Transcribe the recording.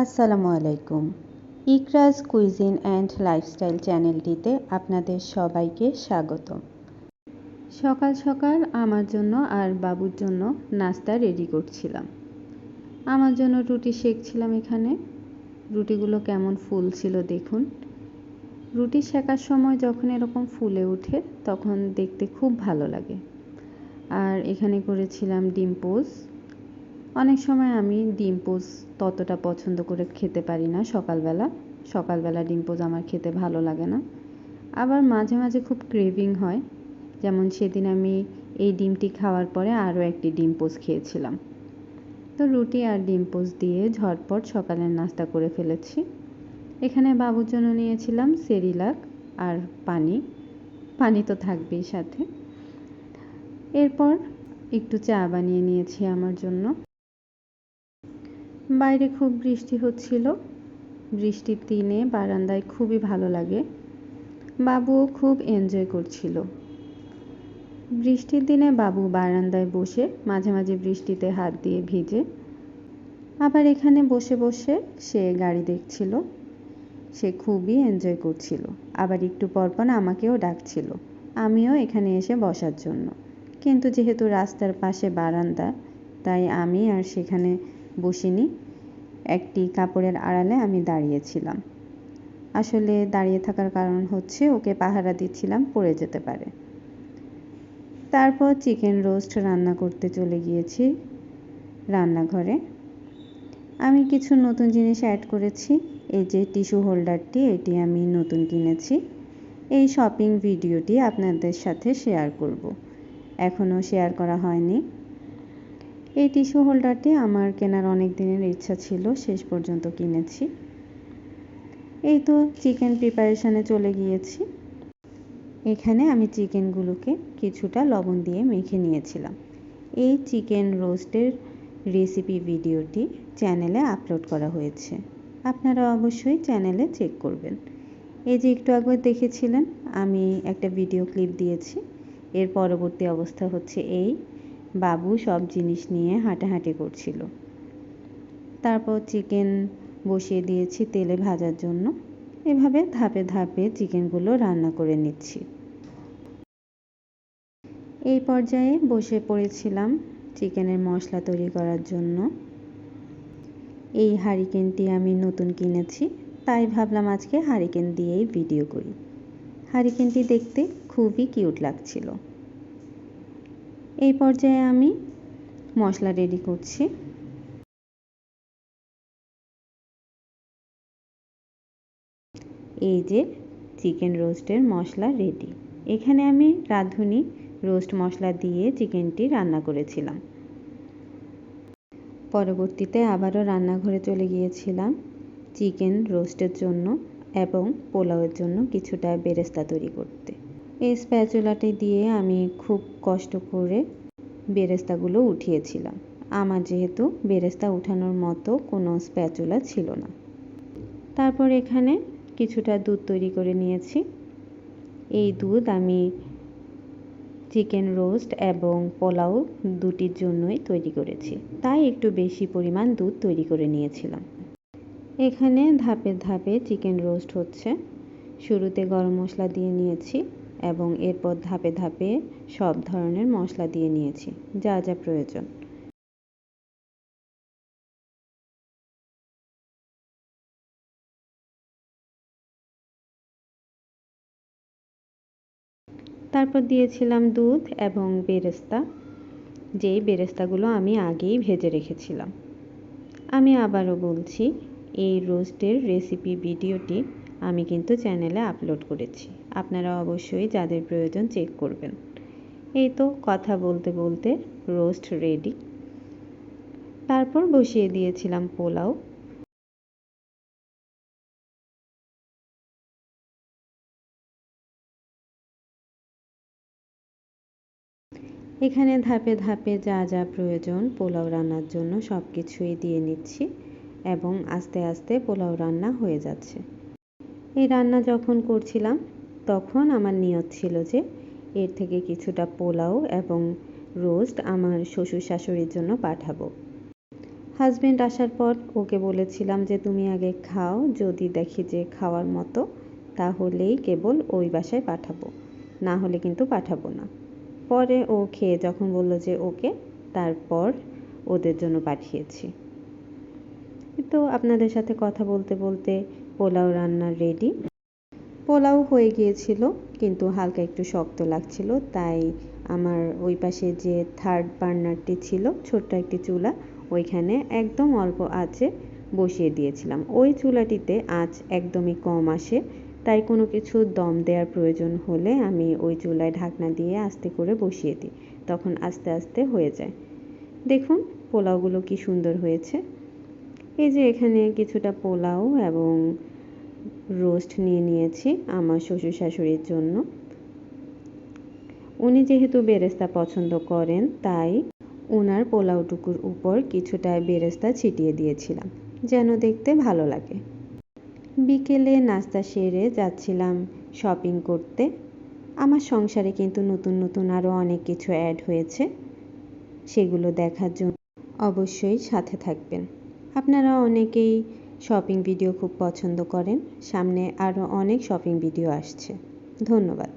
আসসালামু আলাইকুম। ইকরাজ cuisine and lifestyle চ্যানেলটিতে আপনাদের সবাইকে স্বাগত সকাল সকাল আমার জন্য আর বাবুর জন্য নাস্তা রেডি করছিলাম। আমার জন্য রুটি সেকছিলাম এখানে। রুটিগুলো কেমন ফুল ছিল দেখুন। রুটি শেখার সময় যখন এরকম ফুলে ওঠে তখন দেখতে খুব ভালো লাগে। আর এখানে করেছিলাম ডিম পোজ অনেক সময় আমি ডিম পোজ ততটা পছন্দ করে খেতে পারি না সকালবেলা। সকালবেলা ডিম পোজ আমার খেতে ভালো লাগে না। আবার মাঝে মাঝে খুব ক্রেভিং হয়। যেমন সেদিন আমি এই ডিমটি খাওয়ার পরে আরও একটি ডিম পোজ খেয়েছিলাম। তো রুটি আর ডিম পোজ দিয়ে ঝটপট সকালের নাস্তা করে ফেলেছি। এখানে বাবুর জন্য নিয়েছিলাম সেরিলাক আর পানি। পানি তো থাকবেই সাথে। এরপর একটু চা বানিয়ে নিয়েছি আমার জন্য। বাইরে খুব বৃষ্টি হচ্ছিল। বৃষ্টির দিনে বারান্দায় খুবই ভালো লাগে। বাবুও খুব এনজয় করছিল। বৃষ্টির দিনে বাবু বারান্দায় বসে মাঝে মাঝে বৃষ্টিতে হাত দিয়ে ভিজে, আবার এখানে বসে বসে সে গাড়ি দেখছিল। সে খুবই এনজয় করছিল। আবার একটু পরপর আমাকেও ডাকছিল। আমিও এখানে এসে বসার জন্য। কিন্তু যেহেতু রাস্তার পাশে বারান্দা, তাই আমি আর সেখানে বসিনি। একটি কাপড়ের আড়ালে আমি দাঁড়িয়েছিলাম। আসলে দাঁড়িয়ে থাকার কারণ হচ্ছে ওকে পাহারা দিচ্ছিলাম, পড়ে যেতে পারে। তারপর চিকেন রোস্ট রান্না করতে চলে গিয়েছি রান্নাঘরে। আমি কিছু নতুন জিনিস অ্যাড করেছি। এই যে টিস্যু হোল্ডারটি, এটি আমি নতুন কিনেছি। এই শপিং ভিডিওটি আপনাদের সাথে শেয়ার করব। এখনও শেয়ার করা হয়নি। এই টিস্যু হোল্ডারটি আমার কেনার অনেক দিনের ইচ্ছা ছিল, শেষ পর্যন্ত কিনেছি। এই তো চিকেন প্রিপারেশানে চলে গিয়েছি। এখানে আমি চিকেনগুলোকে কিছুটা লবণ দিয়ে মেখে নিয়েছিলাম। এই চিকেন রোস্টের রেসিপি ভিডিওটি চ্যানেলে আপলোড করা হয়েছে। আপনারা অবশ্যই চ্যানেলে চেক করবেন। এই যে একটু আগে দেখেছিলেন, আমি একটা ভিডিও ক্লিপ দিয়েছি। এর পরবর্তী অবস্থা হচ্ছে এই। বাবু সব জিনিস নিয়ে হাঁটাহাঁটি করছিল। তারপর চিকেন বসিয়ে দিয়েছি তেলে ভাজার জন্য। এভাবে ধাপে ধাপে চিকেনগুলো রান্না করে নিচ্ছি। এই পর্যায়ে বসে পড়েছিলাম চিকেনের মশলা তৈরি করার জন্য। এই হারিকেনটি আমি নতুন কিনেছি, তাই ভাবলাম আজকে হারিকেন দিয়েই ভিডিও করি। হারিকেনটি দেখতে খুবই কিউট লাগছিল। এই পর্যায়ে আমি মশলা রেডি করছি। এই যে চিকেন রোস্টের মশলা রেডি এখানে আমি রাঁধুনি রোস্ট মশলা দিয়ে চিকেনটি রান্না করেছিলাম। পরবর্তীতে আবারও রান্নাঘরে চলে গিয়েছিলাম চিকেন রোস্টের জন্য এবং পোলাওয়ের জন্য কিছুটা বেরেস্তা তৈরি করতে। এই স্প্যাচুলাটি দিয়ে আমি খুব কষ্ট করে বেরেস্তাগুলো উঠিয়েছিলাম। আমার যেহেতু বেরেস্তা উঠানোর মতো কোনো স্প্যাচুলা ছিল না। তারপর এখানে কিছুটা দুধ তৈরি করে নিয়েছি। এই দুধ আমি চিকেন রোস্ট এবং পোলাও দুটির জন্যই তৈরি করেছি। তাই একটু বেশি পরিমাণ দুধ তৈরি করে নিয়েছিলাম। এখানে ধাপে ধাপে চিকেন রোস্ট হচ্ছে। শুরুতে গরম মশলা দিয়ে নিয়েছি। এবং এরপর ধাপে ধাপে সব ধরনের মশলা দিয়ে নিয়েছি, যা যা প্রয়োজন। তারপর দিয়েছিলাম দুধ এবং বেরেস্তা, যেই বেরেস্তাগুলো আমি আগেই ভেজে রেখেছিলাম। আমি আবারও বলছি, এই রোস্টের রেসিপি ভিডিওটি আমি কিন্তু চ্যানেলে আপলোড করেছি। আপনারা অবশ্যই যাদের প্রয়োজন চেক করবেন। এই তো কথা বলতে বলতে রোস্ট রেডি তারপর বসিয়ে দিয়েছিলাম পোলাও। এখানে ধাপে ধাপে যা যা প্রয়োজন পোলাও রান্নার জন্য সব কিছুই দিয়ে নিচ্ছি এবং আস্তে আস্তে পোলাও রান্না হয়ে যাচ্ছে। এই রান্না যখন করছিলাম, তখন আমার নিয়ত ছিল যে, এর থেকে কিছুটা পোলাও এবং রোস্ট আমার শ্বশুর শাশুড়ির জন্য পাঠাবো। হাজবেন্ড আসার পর ওকে বলেছিলাম যে, তুমি আগে খাও, যদি দেখি যে খাওয়ার মতো, তাহলেই কেবল ওই বাসায় পাঠাবো। না হলে কিন্তু পাঠাবো না। পরে ও খেয়ে যখন বলল যে, ওকে, তারপর ওদের জন্য পাঠিয়েছি। তো আপনাদের সাথে কথা বলতে বলতে পোলাও রান্নার রেডি পোলাও হয়ে গিয়েছিল, কিন্তু হালকা একটু শক্ত লাগছিল, তাই আমার ওই পাশে যে থার্ড বার্নারটি ছিল, ছোট্ট একটি চুলা, ওইখানে একদম অল্প আঁচে বসিয়ে দিয়েছিলাম। ওই চুলাটিতে আঁচ একদমই কম আসে, তাই কোনো কিছু দম দেওয়ার প্রয়োজন হলে আমি ওই চুলায় ঢাকনা দিয়ে আস্তে করে বসিয়ে দিই, তখন আস্তে আস্তে হয়ে যায়। দেখুন, পোলাওগুলো কি সুন্দর হয়েছে। এই যে এখানে কিছুটা পোলাও এবং রোস্ট নিয়ে নিয়েছি আমার শ্বশুর শাশুড়ির জন্য। উনি যেহেতু বেরেস্তা পছন্দ করেন, তাই ওনার পোলাওটুকুর উপর কিছুটা বেরেস্তা ছিটিয়ে দিয়েছিলাম, যেন দেখতে ভালো লাগে। বিকেলে নাস্তা সেরে যাচ্ছিলাম শপিং করতে। আমার সংসারে কিন্তু নতুন নতুন আরও অনেক কিছু অ্যাড হয়েছে, সেগুলো দেখার জন্য অবশ্যই সাথে থাকবেন। আপনারা অনেকেই শপিং ভিডিও খুব পছন্দ করেন। সামনে আরও অনেক শপিং ভিডিও আসছে। ধন্যবাদ।